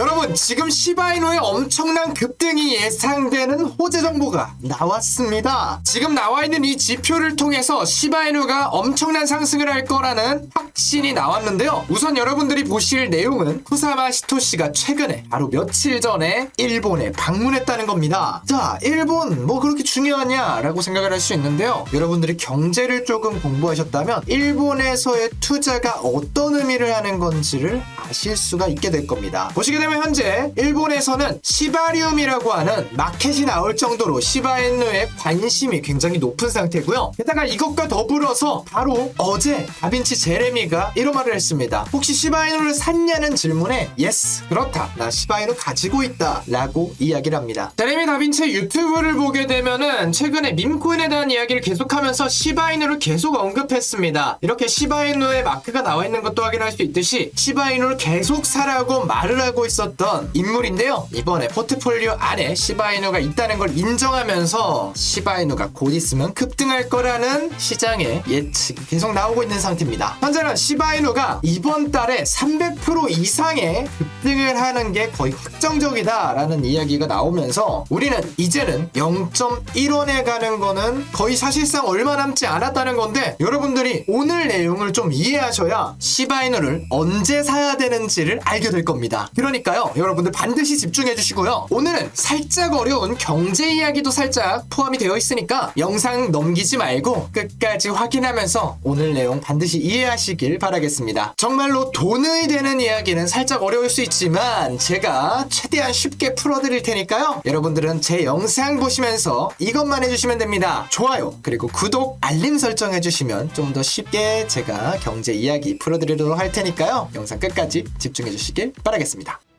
여러분 지금 시바이노의 엄청난 급등이 예상되는 호재 정보가 나왔습니다. 지금 나와 있는 이 지표를 통해서 시바이노가 엄청난 상승을 할 거라는 확신이 나왔는데요. 우선 여러분들이 보실 내용은 쿠사마 시토시가 최근에 바로 며칠 전에 일본에 방문했다는 겁니다. 자, 일본 뭐 그렇게 중요하냐라고 생각을 할 수 있는데요. 여러분들이 경제를 조금 공부하셨다면 일본에서의 투자가 어떤 의미를 하는 건지를 아실 수가 있게 될 겁니다. 보시게 되면 현재 일본에서는 시바리움이라고 하는 마켓이 나올 정도로 시바인누의 관심이 굉장히 높은 상태고요. 게다가 이것과 더불어서 바로 어제 다빈치 제레미가 이런 말을 했습니다. 혹시 시바이누를 샀냐는 질문에 yes 그렇다 나 시바이누 가지고 있다 라고 이야기를 합니다. 제레미 다빈치의 유튜브를 보게 되면은 최근에 밈코인에 대한 이야기를 계속하면서 시바이누를 계속 언급했습니다. 이렇게 시바이누의 마크가 나와 있는 것도 확인할 수 있듯이 시바이누를 계속 사라고 말을 하고 있 었던 인물인데요. 이번에 포트폴리오 안에 시바이누가 있다는 걸 인정하면서 시바이누가 곧 있으면 급등할 거라는 시장의 예측이 계속 나오고 있는 상태입니다. 현재는 시바이누가 이번 달에 300% 이상의 급등을 하는 게 거의 확정적이다라는 이야기가 나오면서 우리는 이제는 0.1원에 가는 거는 거의 사실상 얼마 남지 않았다는 건데 여러분들이 오늘 내용을 좀 이해하셔야 시바이누를 언제 사야 되는지를 알게 될 겁니다. 그러니까 요, 여러분들 반드시 집중해 주시고요. 오늘은 살짝 어려운 경제 이야기도 살짝 포함이 되어 있으니까 영상 넘기지 말고 끝까지 확인하면서 오늘 내용 반드시 이해하시길 바라겠습니다. 정말로 돈의 되는 이야기는 살짝 어려울 수 있지만 제가 최대한 쉽게 풀어드릴 테니까요. 여러분들은 제 영상 보시면서 이것만 해주시면 됩니다. 좋아요, 그리고 구독, 알림 설정 해주시면 좀 더 쉽게 제가 경제 이야기 풀어드리도록 할 테니까요. 영상 끝까지 집중해 주시길 바라겠습니다.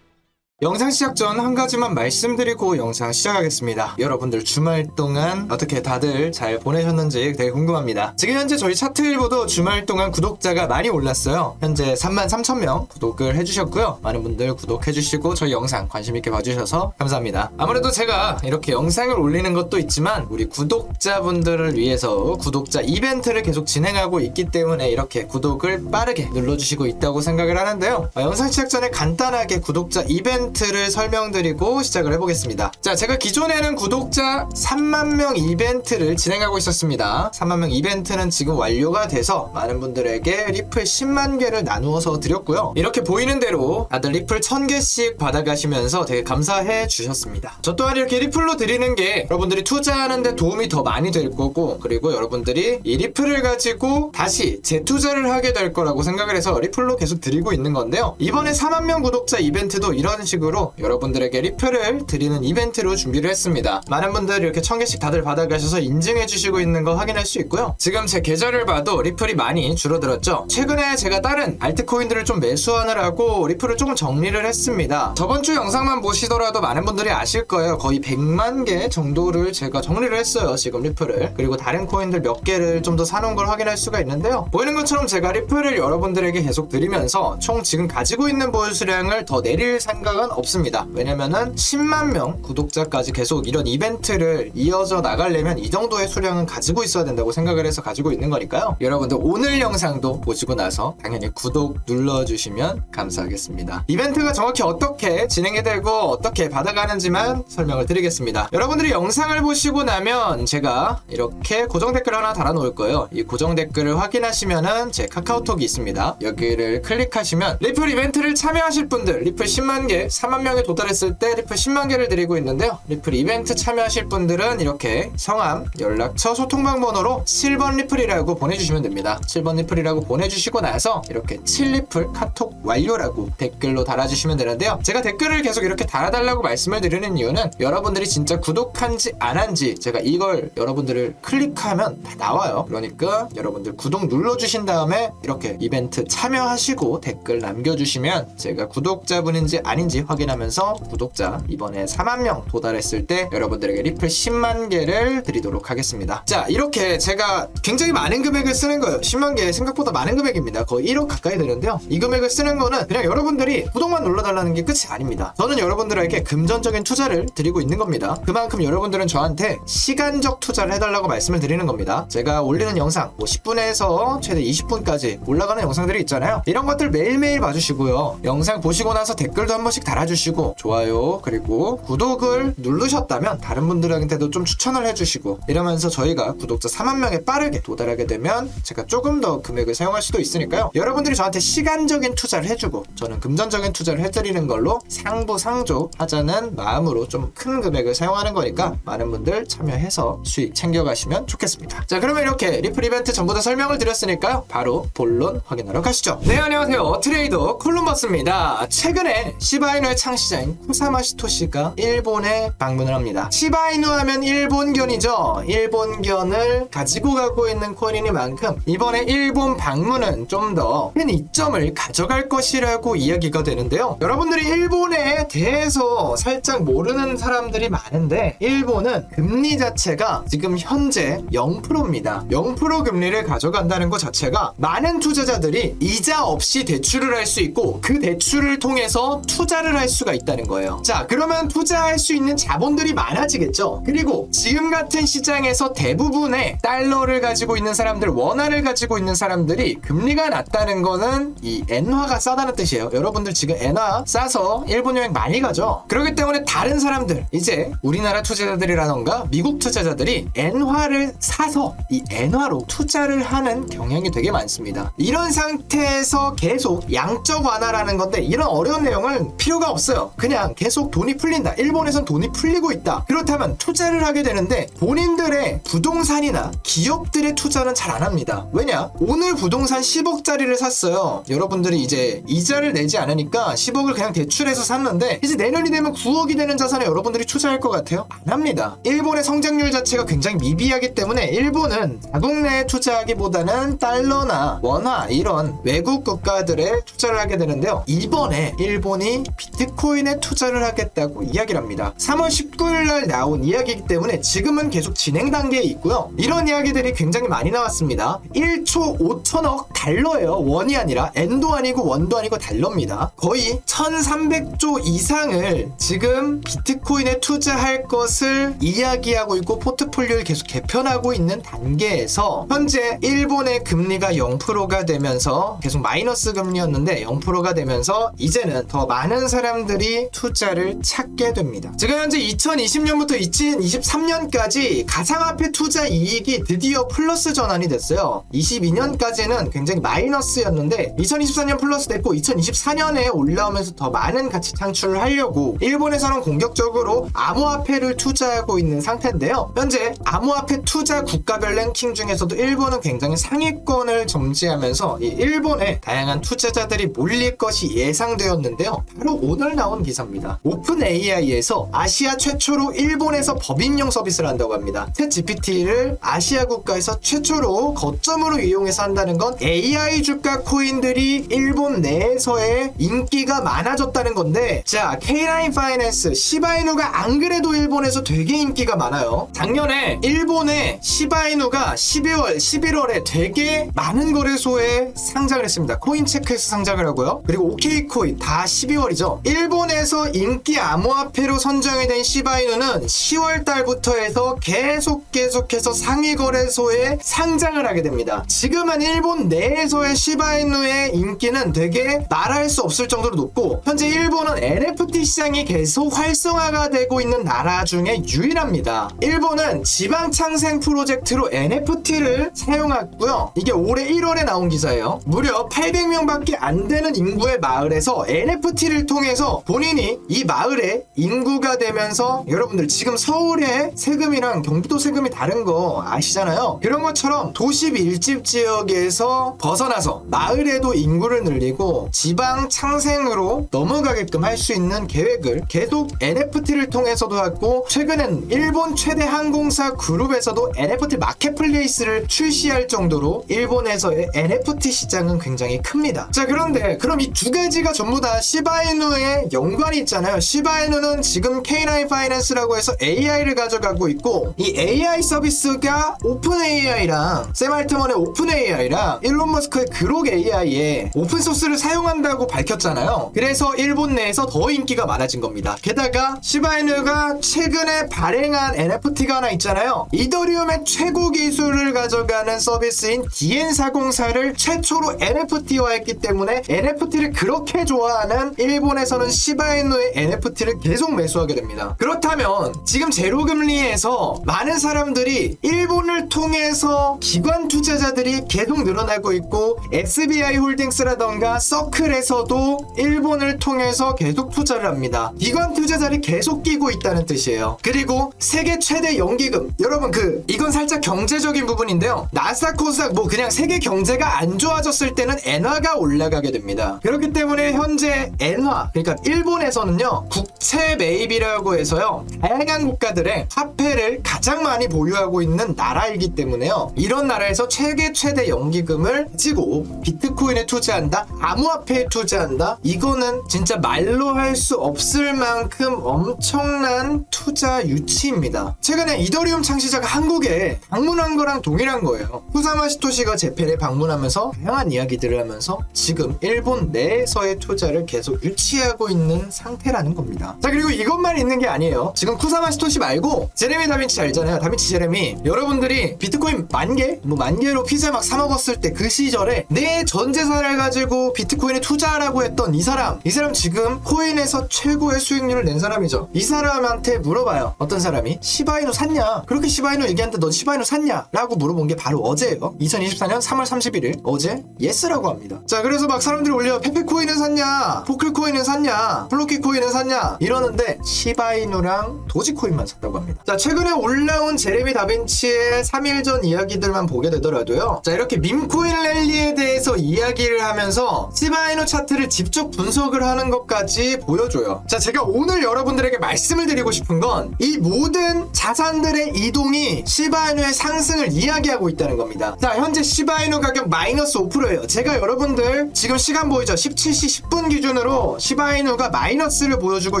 영상 시작 전 한 가지만 말씀드리고 영상 시작하겠습니다. 여러분들 주말 동안 어떻게 다들 잘 보내셨는지 되게 궁금합니다. 지금 현재 저희 차트 일보도 주말 동안 구독자가 많이 올랐어요. 현재 3만 3천 명 구독을 해주셨고요. 많은 분들 구독해주시고 저희 영상 관심 있게 봐주셔서 감사합니다. 아무래도 제가 이렇게 영상을 올리는 것도 있지만 우리 구독자분들을 위해서 구독자 이벤트를 계속 진행하고 있기 때문에 이렇게 구독을 빠르게 눌러주시고 있다고 생각을 하는데요. 아, 영상 시작 전에 간단하게 구독자 이벤트 이벤트를 설명드리고 시작을 해보겠습니다. 자, 제가 기존에는 구독자 3만 명 이벤트를 진행하고 있었습니다. 3만 명 이벤트는 지금 완료가 돼서 많은 분들에게 리플 10만 개를 나누어서 드렸고요. 이렇게 보이는 대로 다들 리플 1000개씩 받아가시면서 되게 감사해 주셨습니다. 저 또한 이렇게 리플로 드리는 게 여러분들이 투자하는데 도움이 더 많이 될 거고 그리고 여러분들이 이 리플을 가지고 다시 재투자를 하게 될 거라고 생각을 해서 리플로 계속 드리고 있는 건데요. 이번에 4만 명 구독자 이벤트도 이런 식으로 식으로 여러분들에게 리플을 드리는 이벤트로 준비를 했습니다. 많은 분들 이렇게 천 개씩 다들 받아가셔서 인증해 주시고 있는 거 확인할 수 있고요. 지금 제 계좌를 봐도 리플이 많이 줄어들었죠. 최근에 제가 다른 알트코인들을 좀 매수하느라고 리플을 조금 정리를 했습니다. 저번 주 영상만 보시더라도 많은 분들이 아실 거예요. 거의 100만 개 정도를 제가 정리를 했어요. 지금 리플을. 그리고 다른 코인들 몇 개를 좀 더 사놓은 걸 확인할 수가 있는데요. 보이는 것처럼 제가 리플을 여러분들에게 계속 드리면서 총 지금 가지고 있는 보유수량을 더 내릴 생각은 없습니다. 왜냐면은 10만 명 구독자까지 계속 이런 이벤트를 이어져 나가려면 이 정도의 수량은 가지고 있어야 된다고 생각을 해서 가지고 있는 거니까요. 여러분들 오늘 영상도 보시고 나서 당연히 구독 눌러주시면 감사하겠습니다. 이벤트가 정확히 어떻게 진행이 되고 어떻게 받아가는지만 설명을 드리겠습니다. 여러분들이 영상을 보시고 나면 제가 이렇게 고정 댓글 하나 달아놓을 거예요. 이 고정 댓글을 확인하시면은 제 카카오톡이 있습니다. 여기를 클릭하시면 리플 이벤트를 참여하실 분들 리플 10만 개, 3만 명에 도달했을 때 리플 10만 개를 드리고 있는데요. 리플 이벤트 참여하실 분들은 이렇게 성함, 연락처, 소통방 번호로 7번 리플이라고 보내주시면 됩니다. 7번 리플이라고 보내주시고 나서 이렇게 7리플 카톡 완료라고 댓글로 달아주시면 되는데요. 제가 댓글을 계속 이렇게 달아달라고 말씀을 드리는 이유는 여러분들이 진짜 구독한지 안 한지 제가 이걸 여러분들을 클릭하면 다 나와요. 그러니까 여러분들 구독 눌러주신 다음에 이렇게 이벤트 참여하시고 댓글 남겨주시면 제가 구독자분인지 아닌지 확인하면서 구독자 이번에 4만 명 도달했을 때 여러분들에게 리플 10만 개를 드리도록 하겠습니다. 자 이렇게 제가 굉장히 많은 금액을 쓰는 거예요. 10만 개 생각보다 많은 금액입니다. 거의 1억 가까이 되는데요. 이 금액을 쓰는 거는 그냥 여러분들이 구독만 눌러달라는 게 끝이 아닙니다. 저는 여러분들에게 금전적인 투자를 드리고 있는 겁니다. 그만큼 여러분들은 저한테 시간적 투자를 해달라고 말씀을 드리는 겁니다. 제가 올리는 영상 뭐 10분에서 최대 20분까지 올라가는 영상들이 있잖아요. 이런 것들 매일매일 봐주시고요. 영상 보시고 나서 댓글도 한 번씩 달아주시고 좋아요 그리고 구독을 누르셨다면 다른 분들한테도 좀 추천을 해주시고 이러면서 저희가 구독자 4만 명에 빠르게 도달하게 되면 제가 조금 더 금액을 사용할 수도 있으니까요. 여러분들이 저한테 시간적인 투자를 해주고 저는 금전적인 투자를 해드리는 걸로 상부상조 하자는 마음으로 좀 큰 금액을 사용하는 거니까 많은 분들 참여해서 수익 챙겨가시면 좋겠습니다. 자 그러면 이렇게 리플 이벤트 전부 다 설명을 드렸으니까요. 바로 본론 확인하러 가시죠. 네 안녕하세요. 트레이더 콜룸버스입니다. 최근에 시바 이누의 창시자인 쿠사마시토시가 일본에 방문을 합니다. 시바이누 하면 일본견이죠. 일본견을 가지고 가고 있는 코인이니만큼 이번에 일본 방문은 좀 더 큰 이점을 가져갈 것이라고 이야기가 되는데요. 여러분들이 일본에 대해서 살짝 모르는 사람들이 많은데 일본은 금리 자체가 지금 현재 0%입니다. 0% 금리를 가져간다는 것 자체가 많은 투자자들이 이자 없이 대출을 할 수 있고 그 대출을 통해서 투자를 할 수가 있다는 거예요. 자, 그러면 투자할 수 있는 자본들이 많아지겠죠. 그리고 지금 같은 시장에서 대부분의 달러를 가지고 있는 사람들, 원화를 가지고 있는 사람들이 금리가 낮다는 거는 이 엔화가 싸다는 뜻이에요. 여러분들 지금 엔화 싸서 일본 여행 많이 가죠. 그렇기 때문에 다른 사람들, 이제 우리나라 투자자들이라던가 미국 투자자들이 엔화를 사서 이 엔화로 투자를 하는 경향이 되게 많습니다. 이런 상태에서 계속 양적 완화라는 건데 이런 어려운 내용은 필요가 없어요. 그냥 계속 돈이 풀린다. 일본에선 돈이 풀리고 있다. 그렇다면 투자를 하게 되는데 본인들의 부동산이나 기업들의 투자는 잘 안 합니다. 왜냐? 오늘 부동산 10억짜리를 샀어요. 여러분들이 이제 이자를 내지 않으니까 10억을 그냥 대출해서 샀는데 이제 내년이 되면 9억이 되는 자산에 여러분들이 투자할 것 같아요? 안 합니다. 일본의 성장률 자체가 굉장히 미비하기 때문에 일본은 자국 내에 투자하기보다는 달러나 원화 이런 외국 국가들에 투자를 하게 되는데요. 이번에 일본이 비 트코인에 투자를 하겠다고 이야기를 합니다. 3월 19일 날 나온 이야기이기 때문에 지금은 계속 진행 단계에 있고요. 이런 이야기들이 굉장히 많이 나왔습니다. 1초 5천억 달러예요. 원이 아니라 엔도 아니고 원도 아니고 달러입니다. 거의 1,300조 이상을 지금 비트코인에 투자할 것을 이야기하고 있고 포트폴리오를 계속 개편하고 있는 단계에서 현재 일본의 금리가 0%가 되면서 계속 마이너스 금리였는데 0%가 되면서 이제는 더 많은 사람들이 투자를 찾게 됩니다. 지금 현재 2020년부터 2023년까지 가상화폐 투자 이익이 드디어 플러스 전환이 됐어요. 22년까지는 굉장히 마이너스였는데 2024년 플러스 됐고 2024년에 올라오면서 더 많은 가치 창출을 하려고 일본에서는 공격적으로 암호화폐를 투자하고 있는 상태인데요. 현재 암호화폐 투자 국가별 랭킹 중에서도 일본은 굉장히 상위권을 점지하면서 이 일본에 다양한 투자자들이 몰릴 것이 예상되었는데요. 바로 오늘 나온 기사입니다. 오픈 AI에서 아시아 최초로 일본에서 법인용 서비스를 한다고 합니다. 챗 GPT를 아시아 국가에서 최초로 거점으로 이용해서 한다는 건 AI 주가 코인들이 일본 내에서의 인기가 많아졌다는 건데 자 K9 파이낸스 시바이누가 안 그래도 일본에서 되게 인기가 많아요. 작년에 일본의 시바이누가 12월, 11월에 되게 많은 거래소에 상장을 했습니다. 코인체크에서 상장을 하고요. 그리고 OK코인 다 12월이죠. 일본에서 인기 암호화폐로 선정이 된 시바이누는 10월 달부터 해서 계속 계속해서 상위 거래소에 상장을 하게 됩니다. 지금은 일본 내에서의 시바이누의 인기는 되게 말할 수 없을 정도로 높고 현재 일본은 NFT 시장이 계속 활성화가 되고 있는 나라 중에 유일합니다. 일본은 지방 창생 프로젝트로 NFT를 사용했고요. 이게 올해 1월에 나온 기사예요. 무려 800명밖에 안 되는 인구의 마을에서 NFT를 통해 서 본인이 이 마을의 인구가 되면서 여러분들 지금 서울의 세금이랑 경기도 세금이 다른 거 아시잖아요. 그런 것처럼 도시 밀집 지역에서 벗어나서 마을에도 인구를 늘리고 지방 창생으로 넘어가게끔 할 수 있는 계획을 계속 NFT를 통해서도 하고 최근엔 일본 최대 항공사 그룹에서도 NFT 마켓플레이스를 출시할 정도로 일본에서의 NFT 시장은 굉장히 큽니다. 자 그런데 그럼 이 두 가지가 전부 다 시바이누 시바이누의 연관이 있잖아요. 시바이누는 지금 K9 파이낸스라고 해서 AI를 가져가고 있고 이 AI 서비스가 오픈 AI랑 샘 알트먼의 오픈 AI랑 일론 머스크의 그록 AI에 오픈 소스를 사용한다고 밝혔잖아요. 그래서 일본 내에서 더 인기가 많아진 겁니다. 게다가 시바이누가 최근에 발행한 NFT가 하나 있잖아요. 이더리움의 최고 기술을 가져가는 서비스인 DN404를 최초로 NFT화했기 때문에 NFT를 그렇게 좋아하는 일본 에서는 시바이누의 NFT를 계속 매수하게 됩니다. 그렇다면 지금 제로금리에서 많은 사람들이 일본을 통해서 기관 투자자들이 계속 늘어나고 있고 SBI 홀딩스라던가 서클에서도 일본을 통해서 계속 투자를 합니다. 기관 투자자를 계속 끼고 있다는 뜻이에요. 그리고 세계 최대 연기금 여러분 그 이건 살짝 경제적인 부분인데요. 나스닥 코스닥 뭐 그냥 세계 경제가 안 좋아졌을 때는 엔화가 올라가게 됩니다. 그렇기 때문에 현재 엔화 그러니까 일본에서는요 국채 매입이라고 해서요 다양한 국가들의 화폐를 가장 많이 보유하고 있는 나라이기 때문에요. 이런 나라에서 세계 최대 연기금을 가지고 비트코인에 투자한다 암호화폐에 투자한다 이거는 진짜 말로 할 수 없을 만큼 엄청난 투자 유치입니다. 최근에 이더리움 창시자가 한국에 방문한 거랑 동일한 거예요. 후사마 시토시가 재팬에 방문하면서 다양한 이야기들을 하면서 지금 일본 내에서의 투자를 계속 유치 하고 있는 상태라는 겁니다. 자 그리고 이것만 있는 게 아니에요. 지금 쿠사마 시토시 말고 제레미 다빈치 알잖아요. 다빈치 제레미 여러분들이 비트코인 만 개, 뭐 만 개로 피자 막 사 먹었을 때 그 시절에 내 전 재산을 가지고 비트코인에 투자하라고 했던 이 사람, 이 사람 지금 코인에서 최고의 수익률을 낸 사람이죠. 이 사람한테 물어봐요. 어떤 사람이 시바이누 샀냐? 그렇게 시바이누 얘기하는데 넌 시바이누 샀냐? 라고 물어본 게 바로 어제예요. 2024년 3월 31일 어제 예스라고 합니다. 자 그래서 막 사람들이 올려 페페코인은 샀냐? 포클코인 은 샀냐? 플로키 코인은 샀냐? 이러는데 시바이누랑 도지코인만 샀다고 합니다. 자 최근에 올라온 제레미 다빈치의 3일 전 이야기들만 보게 되더라도요. 자 이렇게 밈코인 랠리에 대해서 이야기를 하면서 시바이누 차트를 직접 분석을 하는 것까지 보여줘요. 자 제가 오늘 여러분들에게 말씀을 드리고 싶은 건 이 모든 자산들의 이동이 시바이누의 상승을 이야기하고 있다는 겁니다. 자 현재 시바이누 가격 마이너스 5%예요. 제가 여러분들 지금 시간 보이죠? 17시 10분 기준으로 시바이누가 마이너스를 보여주고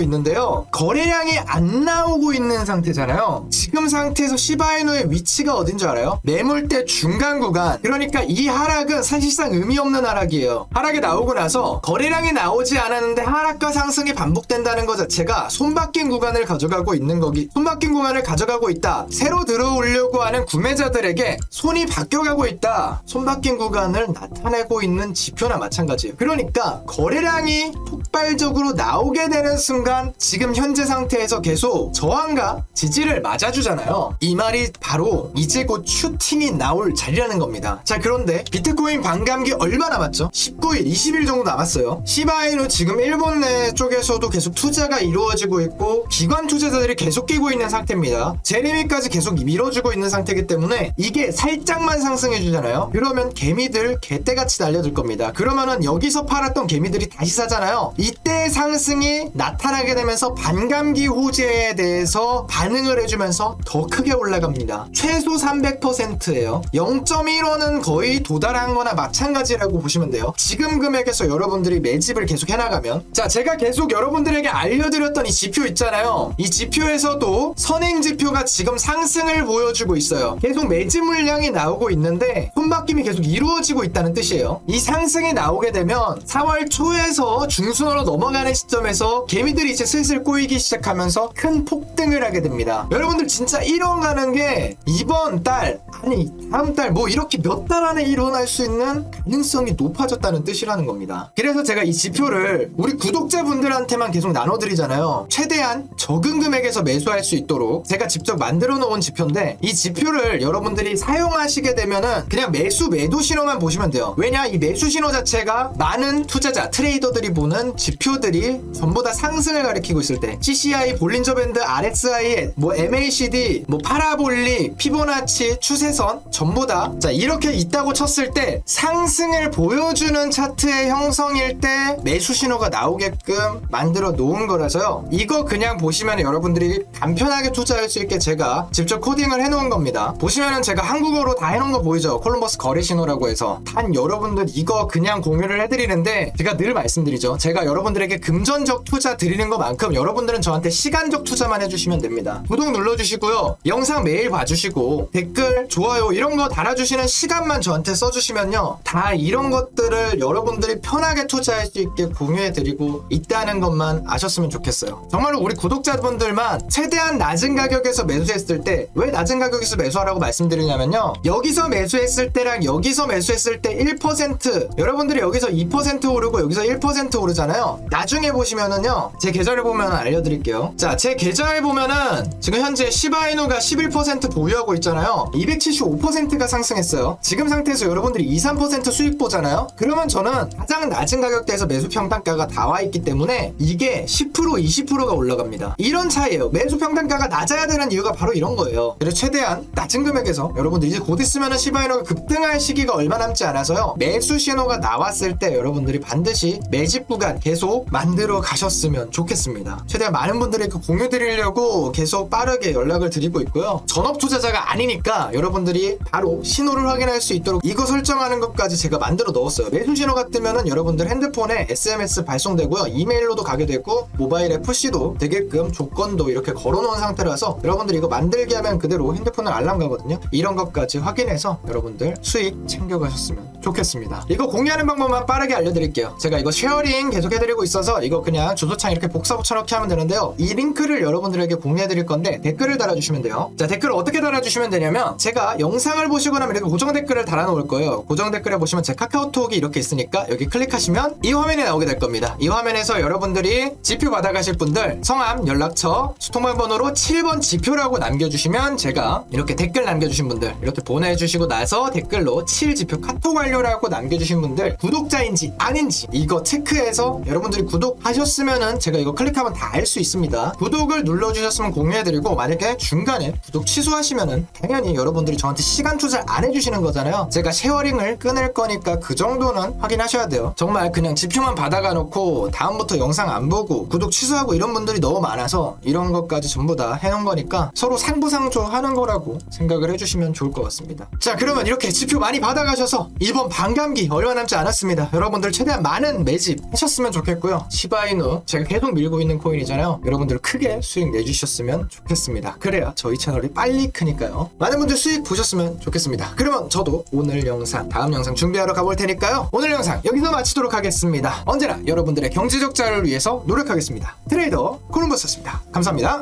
있는데요. 거래량이 안 나오고 있는 상태잖아요. 지금 상태에서 시바이누의 위치가 어딘 줄 알아요? 매물대 중간 구간. 그러니까 이 하락은 사실상 의미 없는 하락이에요. 하락이 나오고 나서 거래량이 나오지 않았는데 하락과 상승이 반복된다는 것 자체가 손바뀐 구간을 가져가고 있는 거기. 손바뀐 구간을 가져가고 있다. 새로 들어오려고 하는 구매자들에게 손이 바뀌어가고 있다. 손바뀐 구간을 나타내고 있는 지표나 마찬가지예요. 그러니까 거래량이 폭발 적으로 나오게 되는 순간 지금 현재 상태에서 계속 저항과 지지를 맞아주잖아요. 이 말이 바로 이제 곧 슈팅이 나올 자리라는 겁니다. 자 그런데 비트코인 반감기 얼마 남았죠? 19일, 20일 정도 남았어요. 시바이누 지금 일본 내 쪽에서도 계속 투자가 이루어지고 있고 기관 투자자들이 계속 끼고 있는 상태입니다. 제레미까지 계속 밀어주고 있는 상태이기 때문에 이게 살짝만 상승해주잖아요. 그러면 개미들 개떼같이 달려들 겁니다. 그러면은 여기서 팔았던 개미들이 다시 사잖아요. 이때 상승이 나타나게 되면서 반감기 호재에 대해서 반응을 해주면서 더 크게 올라갑니다. 최소 300%예요. 0.1원은 거의 도달한 거나 마찬가지라고 보시면 돼요. 지금 금액에서 여러분들이 매집을 계속 해나가면 자 제가 계속 여러분들에게 알려드렸던 이 지표 있잖아요. 이 지표에서도 선행 지표가 지금 상승을 보여주고 있어요. 계속 매집 물량이 나오고 있는데 손바뀜이 계속 이루어지고 있다는 뜻이에요. 이 상승이 나오게 되면 4월 초에서 중순으로 넘어가는 시점에서 개미들이 이제 슬슬 꼬이기 시작하면서 큰 폭등을 하게 됩니다. 여러분들 진짜 1원 가는 게 이번 달 아니 다음 달 뭐 이렇게 몇 달 안에 일어날 수 있는 가능성이 높아졌다는 뜻이라는 겁니다. 그래서 제가 이 지표를 우리 구독자분들한테만 계속 나눠드리잖아요. 최대한 적은 금액에서 매수할 수 있도록 제가 직접 만들어 놓은 지표인데 이 지표를 여러분들이 사용하시게 되면은 그냥 매수 매도 신호만 보시면 돼요. 왜냐 이 매수 신호 자체가 많은 투자자 트레이더들이 보는 지표 들이 전부 다 상승을 가리키고 있을 때 CCI 볼린저 밴드 RSI 뭐 MACD 뭐 파라볼릭 피보나치 추세선 전부 다자 이렇게 있다고 쳤을 때 상승을 보여주는 차트의 형성일 때 매수 신호가 나오게끔 만들어 놓은 거라서요. 이거 그냥 보시면 여러분들이 간편하게 투자할 수 있게 제가 직접 코딩을 해놓은 겁니다. 보시면은 제가 한국어로 다 해놓은 거 보이죠? 콜럼버스 거래 신호라고 해서. 단 여러분들 이거 그냥 공유를 해드리는데 제가 늘 말씀드리죠. 제가 여러분 여러분들에게 금전적 투자 드리는 것만큼 여러분들은 저한테 시간적 투자만 해주시면 됩니다. 구독 눌러주시고요. 영상 매일 봐주시고 댓글, 좋아요 이런 거 달아주시는 시간만 저한테 써주시면요. 다 이런 것들을 여러분들이 편하게 투자할 수 있게 공유해드리고 있다는 것만 아셨으면 좋겠어요. 정말로 우리 구독자분들만 최대한 낮은 가격에서 매수했을 때 왜 낮은 가격에서 매수하라고 말씀드리냐면요. 여기서 매수했을 때랑 여기서 매수했을 때 1% 여러분들이 여기서 2% 오르고 여기서 1% 오르잖아요. 나중에 보시면은요. 제 계좌를 보면 알려드릴게요. 자, 제 계좌에 보면은 지금 현재 시바이누가 11% 보유하고 있잖아요. 275%가 상승했어요. 지금 상태에서 여러분들이 2, 3% 수익 보잖아요. 그러면 저는 가장 낮은 가격대에서 매수 평단가가 다 와 있기 때문에 이게 10% 20%가 올라갑니다. 이런 차이예요. 매수 평단가가 낮아야 되는 이유가 바로 이런 거예요. 그래서 최대한 낮은 금액에서 여러분들 이제 곧 있으면은 시바이누가 급등할 시기가 얼마 남지 않아서요. 매수 신호가 나왔을 때 여러분들이 반드시 매집 구간 계속 만들어 가셨으면 좋겠습니다. 최대한 많은 분들에게 공유 드리려고 계속 빠르게 연락을 드리고 있고요. 전업 투자자가 아니니까 여러분들이 바로 신호를 확인할 수 있도록 이거 설정하는 것까지 제가 만들어 넣었어요. 매수 신호가 뜨면은 여러분들 핸드폰에 SMS 발송되고요. 이메일로도 가게 되고 모바일에 푸시도 되게끔 조건도 이렇게 걸어놓은 상태라서 여러분들 이거 만들게 하면 그대로 핸드폰을 알람 가거든요. 이런 것까지 확인해서 여러분들 수익 챙겨가셨으면 좋겠습니다. 이거 공유하는 방법만 빠르게 알려드릴게요. 제가 이거 쉐어링 계속 해 드리고 있어서 이거 그냥 주소창 이렇게 복사 붙여넣기 하면 되는데요. 이 링크를 여러분들에게 공유해드릴 건데 댓글을 달아주시면 돼요. 자 댓글을 어떻게 달아주시면 되냐면 제가 영상을 보시고 나면 이렇게 고정 댓글을 달아놓을 거예요. 고정 댓글에 보시면 제 카카오톡이 이렇게 있으니까 여기 클릭하시면 이 화면이 나오게 될 겁니다. 이 화면에서 여러분들이 지표 받아가실 분들 성함, 연락처, 수통관 번호로 7번 지표라고 남겨주시면 제가 이렇게 댓글 남겨주신 분들 이렇게 보내주시고 나서 댓글로 7지표 카톡 완료라고 남겨주신 분들 구독자인지 아닌지 이거 체크해서 여러분들이 구독하셨으면은 제가 이거 클릭하면 다 알 수 있습니다. 구독을 눌러주셨으면 공유해드리고 만약에 중간에 구독 취소하시면은 당연히 여러분들이 저한테 시간 투자 안 해주시는 거잖아요. 제가 쉐어링을 끊을 거니까 그 정도는 확인하셔야 돼요. 정말 그냥 지표만 받아가 놓고 다음부터 영상 안 보고 구독 취소하고 이런 분들이 너무 많아서 이런 것까지 전부 다 해놓은 거니까 서로 상부상조 하는 거라고 생각을 해주시면 좋을 것 같습니다. 자 그러면 이렇게 지표 많이 받아가셔서 이번 반감기 얼마 남지 않았습니다. 여러분들 최대한 많은 매집 하셨으면 좋겠 고요. 시바이누 제가 계속 밀고 있는 코인이잖아요. 여러분들 크게 수익 내주셨으면 좋겠습니다. 그래야 저희 채널이 빨리 크니까요. 많은 분들 수익 보셨으면 좋겠습니다. 그러면 저도 오늘 영상 다음 영상 준비하러 가볼 테니까요. 오늘 영상 여기서 마치도록 하겠습니다. 언제나 여러분들의 경제적 자유를 위해서 노력하겠습니다. 트레이더 콜럼버스였습니다. 감사합니다.